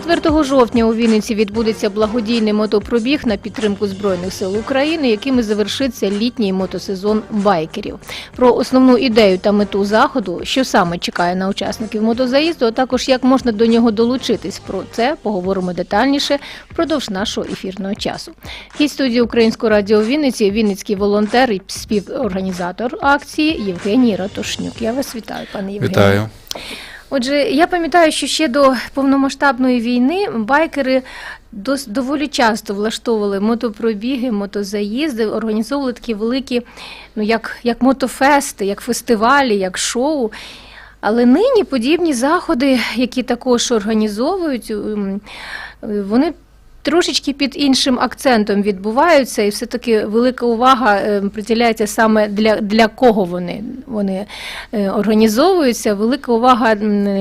4 жовтня у Вінниці відбудеться благодійний мотопробіг на підтримку Збройних сил України, якими завершиться літній мотосезон байкерів. Про основну ідею та мету заходу, що саме чекає на учасників мотозаїзду, а також як можна до нього долучитись. Про це поговоримо детальніше впродовж нашого ефірного часу. Гість студії Українського радіо Вінниці, Вінницький волонтер і співорганізатор акції Євгеній Ратушнюк. Я вас вітаю, пане Євгенію. Вітаю. Отже, я пам'ятаю, що ще до повномасштабної війни байкери доволі часто влаштовували мотопробіги, мотозаїзди, організовували такі великі, ну як, як мотофести, як фестивалі, як шоу. Але нині подібні заходи, які також організовують, ем, вони трошечки під іншим акцентом відбуваються, і все-таки велика увага е, приділяється саме для, для кого вони, вони е, організовуються. Велика увага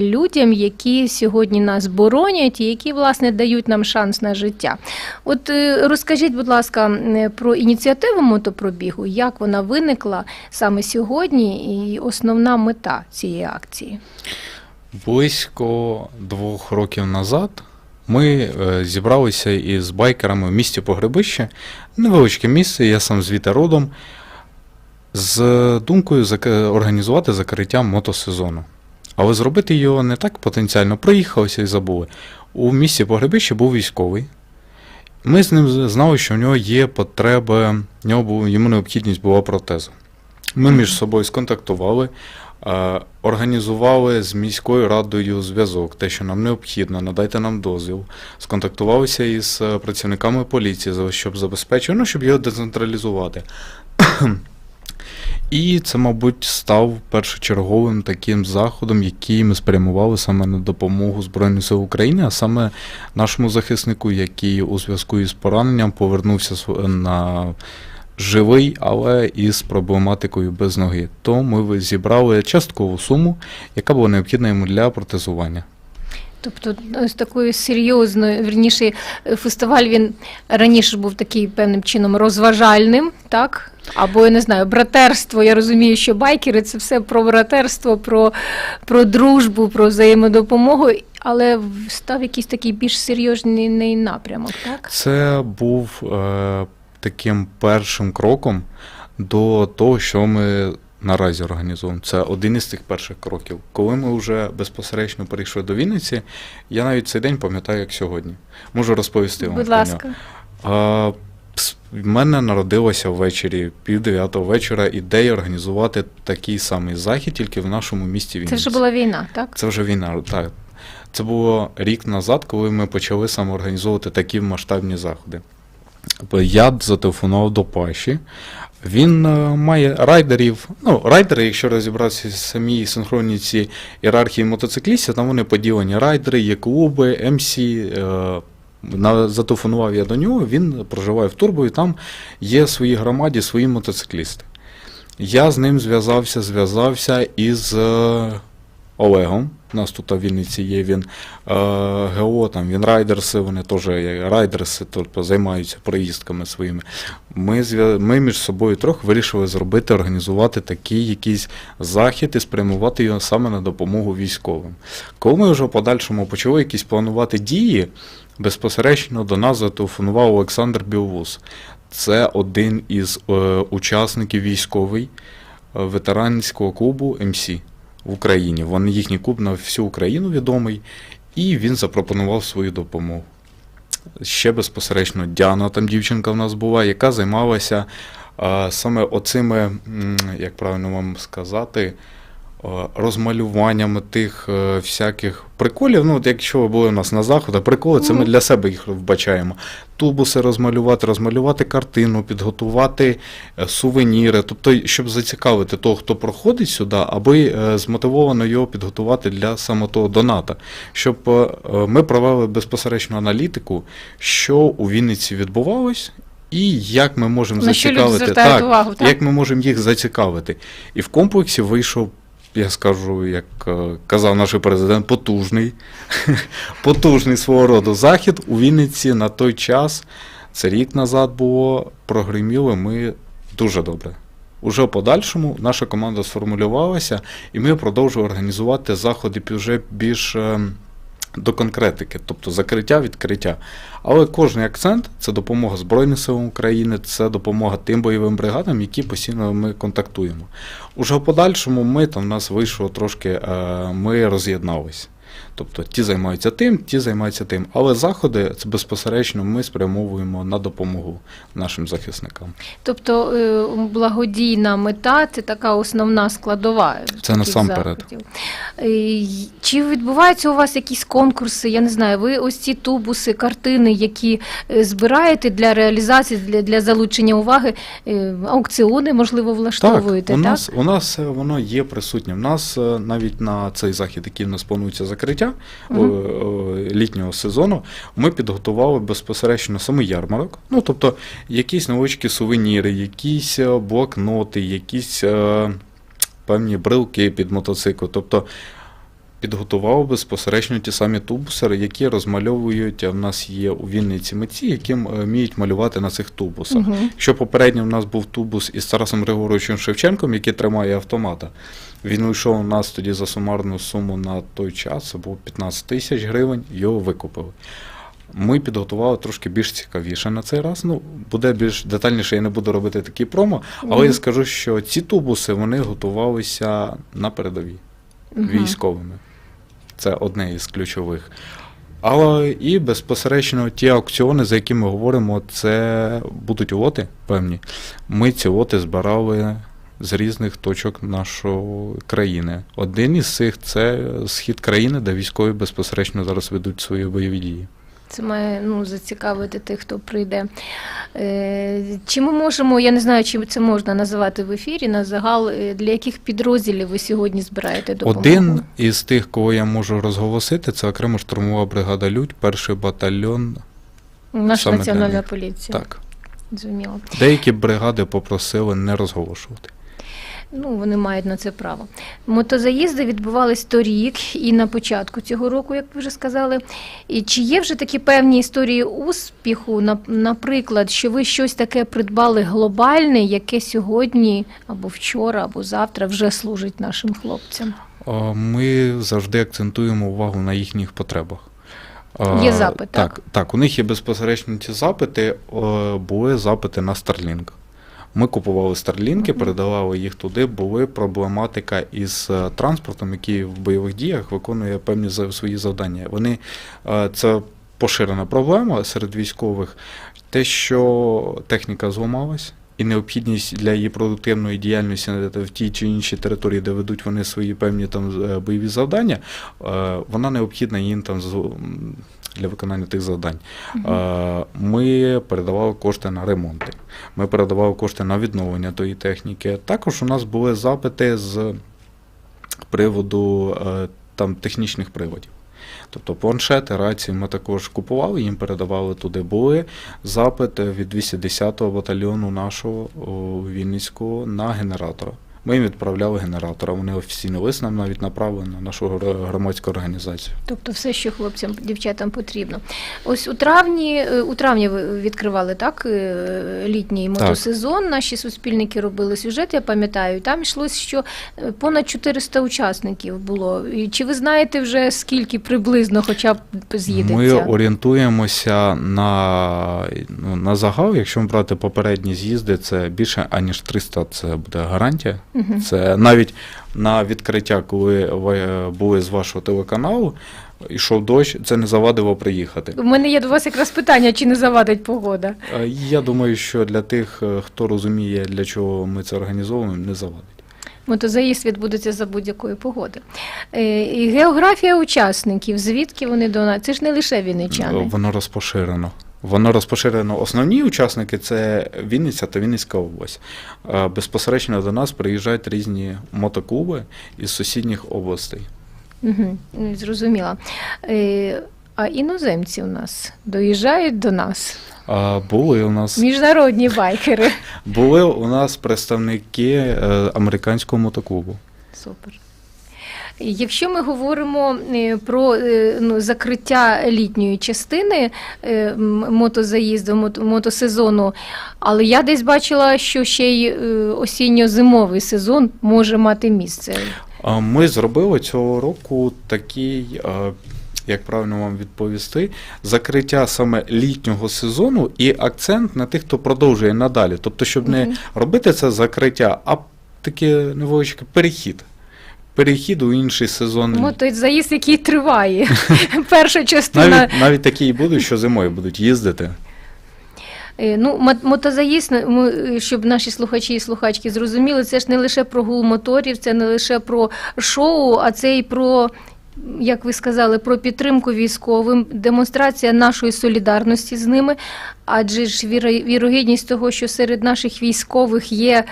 людям, які сьогодні нас боронять і які власне дають нам шанс на життя. От е, розкажіть, будь ласка, про ініціативу мотопробігу, як вона виникла саме сьогодні, і основна мета цієї акції. Близько двох років назад ми е, зібралися із байкерами в місті Погребище, невеличке місце, я сам звідти родом, з думкою організувати закриття мотосезону. Але зробити його не так потенціально, проїхалися і забули. У місті Погребище був військовий. Ми з ним знали, що в нього є потреба, в нього був, йому необхідність була протеза. Ми між собою сконтактували, організували з міською радою зв'язок, те, що нам необхідно, надайте нам дозвіл. Сконтактувалися із е, працівниками поліції, щоб забезпечити, ну, щоб його децентралізувати. І це, мабуть, став першочерговим таким заходом, який ми спрямували саме на допомогу Збройним сил України, а саме нашому захиснику, який у зв'язку із пораненням повернувся на живий, але із проблематикою без ноги. То ми зібрали часткову суму, яка була необхідна йому для протезування. Тобто, з такою серйозною, верніше, фестиваль він раніше був такий певним чином розважальним, так? Або я не знаю, братерство. Я розумію, що байкери це все про братерство, про, про дружбу, про взаємодопомогу, але став якийсь такий більш серйозний напрямок, так? Це був е, таким першим кроком до того, що ми наразі організуємо. Це один із тих перших кроків. Коли ми вже безпосередньо перейшли до Вінниці, я навіть цей день пам'ятаю, як сьогодні. Можу розповісти вам. Будь ласка. А, В мене народилася ввечері, пів дев'ятого вечора, ідея організувати такий самий захід, тільки в нашому місті Це вже була війна, так? Це вже війна, так. Це було рік назад, коли ми почали самоорганізовувати такі масштабні заходи. Я зателефонував до Паші. Він е, має райдерів. Ну, райдери, якщо розібратися в самій синхронній цій ієрархії мотоциклістів, там вони поділені райдери, є клуби, МС. Е, зателефонував я до нього, він проживає в Турбо, і там є в своїй громаді свої мотоциклісти. Я з ним зв'язався, зв'язався із е, Олегом. У нас тут в Вінниці є він е, ГО, там він райдерси, вони теж райдерси, тобто займаються проїздками своїми. Ми, ми між собою трохи вирішили зробити, організувати такий якийсь захід і спрямувати його саме на допомогу військовим. Коли ми вже в подальшому почали якісь планувати дії, безпосередньо до нас зателефонував Олександр Білвус. Це один із е, учасників військовий е, ветеранського клубу МС в Україні. Вони їхній клуб на всю Україну відомий, і він запропонував свою допомогу. Ще безпосередньо Діана, там дівчинка в нас була, яка займалася саме оцими, як правильно вам сказати, розмалюваннями тих е, всяких приколів. Ну, от якщо ви були у нас на заходах, приколи, це ми для себе їх вбачаємо. Тубуси розмалювати, розмалювати картину, підготувати е, сувеніри, тобто, щоб зацікавити того, хто проходить сюди, аби е, змотивовано його підготувати для саме того доната, щоб е, е, ми провели безпосередньо аналітику, що у Вінниці відбувалось. І як ми можемо зацікавити, так, увагу, так? як ми можемо їх зацікавити. І в комплексі вийшов я скажу, як е, казав наш президент, потужний, потужний свого роду захід у Вінниці на той час, це рік назад було, прогриміли ми дуже добре. Уже в подальшому наша команда сформулювалася, і ми продовжуємо організувати заходи вже більш е, до конкретики, тобто закриття, відкриття. Але кожний акцент це допомога Збройним силам України, це допомога тим бойовим бригадам, які постійно ми контактуємо. Уже в подальшому ми там в нас вийшло трошки, е, ми роз'єдналися. Тобто ті займаються тим, ті займаються тим. Але заходи це безпосередньо ми спрямовуємо на допомогу нашим захисникам. Тобто е, благодійна мета це така основна складова. Це насамперед. заходів. Е, Чи відбуваються у вас якісь конкурси? Я не знаю, ви ось ці тубуси, картини, які е, збираєте для реалізації, для, для залучення уваги, аукціони, можливо, влаштовуєте, так, так? у нас, у нас воно є присутнє. У нас навіть на цей захід, який в нас планується закриття Е, е, літнього сезону, ми підготували безпосередньо саме ярмарок. Ну, тобто, якісь невеличкі сувеніри, якісь е, блокноти, якісь певні брелки під мотоцикл. Тобто, підготував безпосередньо ті самі тубусери, які розмальовують. а В нас є у Вінниці митці, які е, вміють малювати на цих тубусах. Мгм. Якщо попередньо в нас був тубус із Тарасом Григоровичем Шевченком, який тримає автомата, він вийшов у нас тоді за сумарну суму на той час, це було 15 тисяч гривень, його викупили. Ми підготували трошки більш цікавіше на цей раз. Ну, буде більш детальніше, я не буду робити такі промо, але Мгм. я скажу, що ці тубуси вони готувалися на передовій Мгм. військовими. Це одне із ключових. Але і безпосередньо ті аукціони, за які ми говоримо, це будуть лоти певні. Ми ці лоти збирали з різних точок нашої країни. Один із цих це схід країни, де військові безпосередньо зараз ведуть свої бойові дії. Це має ну, зацікавити тих, хто прийде. Е, чи ми можемо, я не знаю, чи це можна називати в ефірі, на загал, е, для яких підрозділів ви сьогодні збираєте допомогу? Один із тих, кого я можу розголосити, це окремо штурмова бригада Людь, перший батальйон. Наша національна поліція. Так. Зрозуміло. Деякі бригади попросили не розголошувати. Ну, вони мають на це право. Мотозаїзди відбувались торік і на початку цього року, як ви вже сказали. І чи є вже такі певні історії успіху, наприклад, що ви щось таке придбали глобальне, яке сьогодні або вчора, або завтра вже служить нашим хлопцям? Ми завжди акцентуємо увагу на їхніх потребах. Є запит, так? Так, так, у них є безпосередньо ці запити. Е, Були запити на Starlink. Ми купували Старлінки, передавали їх туди. Були проблематика із е, транспортом, який в бойових діях виконує певні свої завдання. Вони е, це поширена проблема серед військових. Те, що техніка зламалась, і необхідність для її продуктивної діяльності в тій чи іншій території, де ведуть вони свої певні там е, бойові завдання, вона необхідна їм там для виконання тих завдань. Е, Ми передавали кошти на ремонти. Ми передавали кошти на відновлення тої техніки. Також у нас були запити з приводу е, там технічних приводів. Тобто планшети, рації ми також купували, їм передавали туди. Були запити від 210-го батальйону нашого Вінницького на генератора. Ми їм відправляли генератора. Вони офіційно лист нам навіть направили на нашу громадську організацію. Тобто все, що хлопцям, дівчатам потрібно. Ось у травні, е, у травні ви відкривали так е, літній мотосезон. Наші суспільники робили сюжет, я пам'ятаю. Там йшлось, що е, понад 400 учасників було. Чи ви знаєте вже скільки приблизно, хоча б Ми орієнтуємося на, ну, на загал. Якщо брати попередні з'їзди, це більше аніж 300, це буде гарантія. Це навіть на відкриття, коли ви е, були з вашого телеканалу, йшов дощ, це не завадило приїхати. У мене є до вас якраз питання, чи не завадить погода. Е, Я думаю, що для тих, е, хто розуміє, для чого ми це організовуємо, не завадить. Мотозаїзд відбудеться за будь-якої погоди. І географія учасників, звідки вони до нас? Це ж не лише вінничани. Воно розпоширено. Воно розпоширено. Основні учасники це Вінниця та Вінницька область. Безпосередньо до нас приїжджають різні мотоклуби із сусідніх областей. Угу, зрозуміла. Е, а іноземці у нас доїжджають до нас. А Були у нас Міжнародні байкери. були у нас представники е, американського мотоклубу. Супер. Якщо ми говоримо е, про е, ну, закриття літньої частини е, мотозаїзду, мото- мотосезону, але я десь бачила, що ще й осінньо-зимовий сезон може мати місце. Ми зробили цього року такий, як правильно вам відповісти, закриття саме літнього сезону і акцент на тих, хто продовжує надалі. Тобто, щоб не робити це закриття, а таке невеличкий перехід. Перехід у інший сезон. Мотозаїзд, який триває. Перша частина Навіть, навіть такі і будуть, що зимою будуть їздити. Е, Ну, мо- мотозаїзд, ми, е, щоб наші слухачі і слухачки зрозуміли, це ж не лише про гул моторів, це не лише про шоу, а це і про, як ви сказали, про підтримку військовим, демонстрація нашої солідарності з ними. Адже ж вірогідність того, що серед наших військових є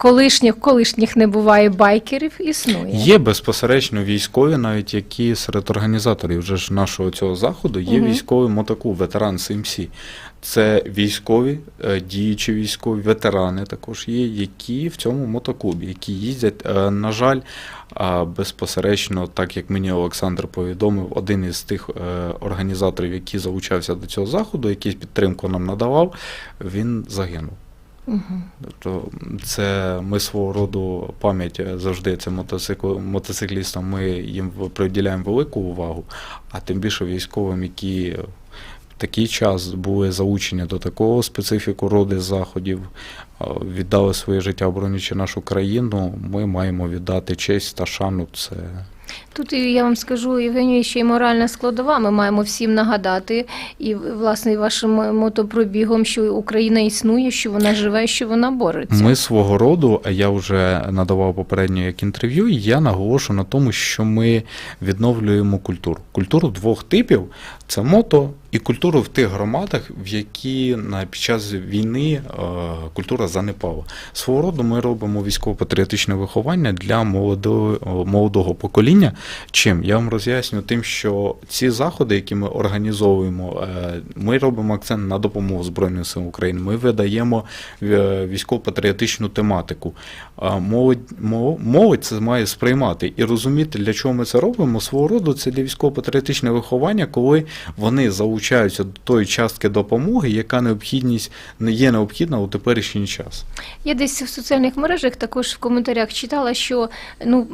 колишніх, колишніх не буває байкерів, існує. Є безпосередньо військові, навіть які серед організаторів вже ж нашого цього заходу є Мгм. військовий мотоклуб, ветеран СМС. Це військові, е, діючі військові, ветерани також є, які в цьому мотоклубі, які їздять. Е, На жаль, безпосередньо, так як мені Олександр повідомив, один із тих е, організаторів, який залучався до цього заходу, який підтримку нам надавав, він загинув. Тобто це ми свого роду пам'ять завжди це мотоцикл, мотоциклістам. Ми їм приділяємо велику увагу, а тим більше військовим, які в такий час були залучені до такого специфіку роди заходів, віддали своє життя оборонюючи нашу країну. Ми маємо віддати честь та шану. Це Тут я вам скажу, Євгенію, ще й моральна складова. Ми маємо всім нагадати, і власне вашим мотопробігом, що Україна існує, що вона живе, що вона бореться. Ми свого роду, а я вже надавав попередньо як інтерв'ю, і я наголошу на тому, що ми відновлюємо культуру. Культуру двох типів це мото і культуру в тих громадах, в які під час війни е, культура занепала. Свого роду ми робимо військово-патріотичне виховання для молодого, молодого покоління. Чим я вам роз'ясню тим, що ці заходи, які ми організовуємо, е, ми робимо акцент на допомогу Збройним силам України. Ми видаємо е, військово-патріотичну тематику. Молодь, молодь це має сприймати і розуміти, для чого ми це робимо. Свого роду це для військово-патріотичне виховання, коли вони залучаються до тої частки допомоги, яка необхідність не є необхідна у теперішній час. Я десь в соціальних мережах також в коментарях читала, що ну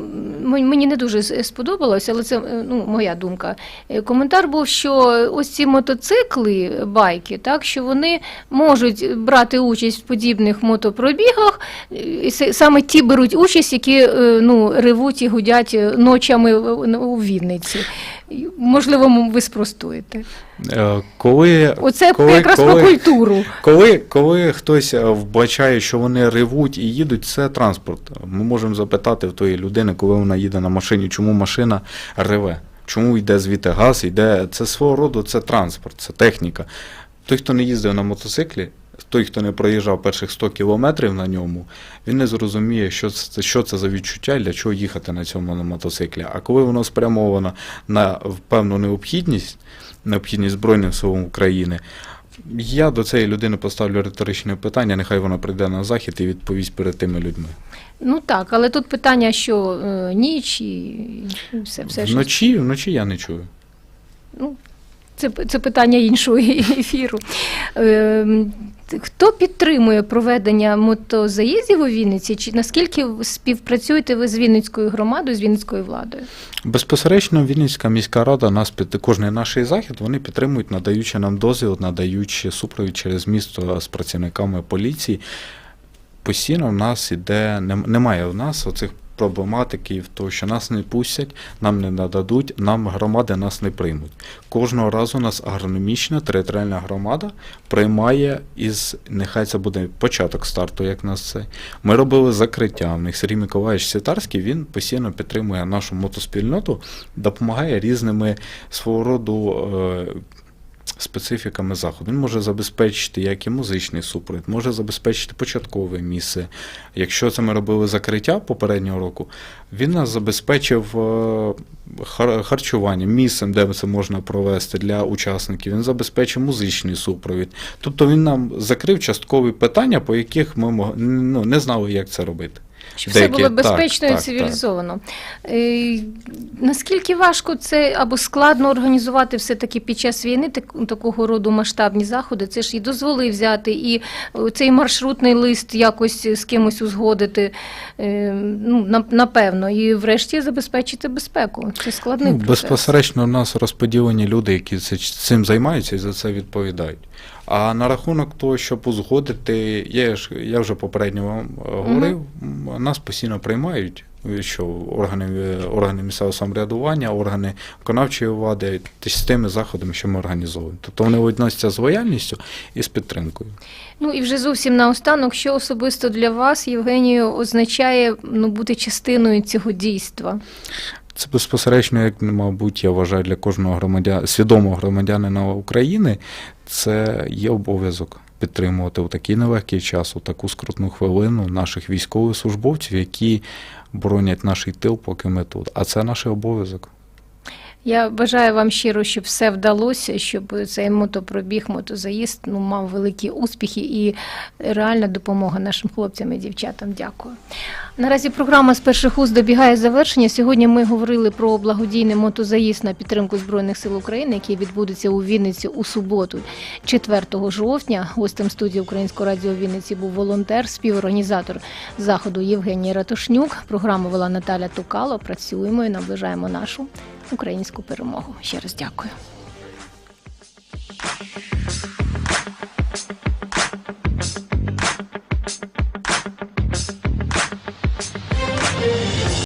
мені не дуже сподобалось, але це е, ну, моя думка. Е, Коментар був, що ось ці мотоцикли, байки, так що вони можуть брати участь в подібних мотопробігах, і саме ті беруть участь, які е, ну, ревуть і гудять ночами у Вінниці. Можливо, ви спростуєте. Е, Коли, Оце коли, якраз коли, про культуру. Коли, коли хтось е, вбачає, що вони ревуть і їдуть, це транспорт. Ми можемо запитати в тої людини, коли вона їде на машині, чому машина реве, чому йде звідти газ, йде. Це свого роду це транспорт, це техніка. Той, хто не їздив на мотоциклі, той, хто не проїжджав перших 100 кілометрів на ньому, він не зрозуміє, що це, що це за відчуття для чого їхати на цьому на мотоциклі. А коли воно спрямовано на певну необхідність, необхідність Збройних сил України, я до цієї людини поставлю риторичне питання, нехай вона прийде на захід і відповість перед тими людьми. Ну так, але тут питання, що е, ніч і все, все Вночі, вночі я не чую. Ну, це, це питання іншого ефіру. Ем, Хто підтримує проведення мотозаїздів у Вінниці? Чи наскільки співпрацюєте ви з Вінницькою громадою, з Вінницькою владою? Безпосередньо Вінницька міська рада нас під кожний наш захід вони підтримують, надаючи нам дозвіл, надаючи супровід через місто з працівниками поліції. Постійно в нас іде, немає в нас оцих проблематики, в того, що нас не пустять, нам не нададуть, нам громади нас не приймуть. Кожного разу нас агрономічна територіальна громада приймає із, нехай це буде початок старту, як нас це. Ми робили закриття. В них Сергій Миколаївич Сітарський, він постійно підтримує нашу мотоспільноту, допомагає різними свого роду. Специфіками заходу. Він може забезпечити як і музичний супровід, може забезпечити початкове місце. Якщо це ми робили закриття попереднього року, він нас забезпечив е, харчуванням, місцем, де це можна провести для учасників. Він забезпечив музичний супровід. Тобто він нам закрив часткові питання, по яких ми ну, не знали, як це робити. Щоб все Деякі- було так, безпечно і так, цивілізовано. Е, наскільки важко це або складно організувати все-таки під час війни так, такого роду масштабні заходи? Це ж і дозволи взяти, і е, цей маршрутний лист якось з кимось узгодити, е, ну, напевно, і врешті забезпечити безпеку. Це складний Ну, процес. безпосередньо у нас розподілені люди, які цим займаються і за це відповідають. А на рахунок того, щоб узгодити, я, ж, я вже попередньо вам е, говорив, м, нас постійно приймають. Що органи, е, органи місцевого самоврядування, органи виконавчої влади з тими заходами, що ми організовуємо. Тобто вони відносяться з лояльністю і з підтримкою. Ну і вже зовсім наостанок, що особисто для вас, Євгенію, означає ну, бути частиною цього дійства? Це безпосередньо, як, мабуть, я вважаю, для кожного громадян, свідомого громадянина України, це є обов'язок підтримувати у такий нелегкий час, у таку скрутну хвилину наших військових службовців, які боронять наш тил, поки ми тут. А це наш обов'язок. Я бажаю вам щиро, щоб все вдалося, щоб цей мотопробіг, мотозаїзд ну, мав великі успіхи і реальна допомога нашим хлопцям і дівчатам. Дякую. Наразі програма з перших уст добігає завершення. Сьогодні ми говорили про благодійний мотозаїзд на підтримку Збройних сил України, який відбудеться у Вінниці у суботу, 4 жовтня. Гостем студії Українського радіо Вінниці був волонтер, співорганізатор заходу Євгеній Ратушнюк. Програму вела Наталя Тукало. Працюємо і наближаємо нашу українську перемогу. Ще раз дякую.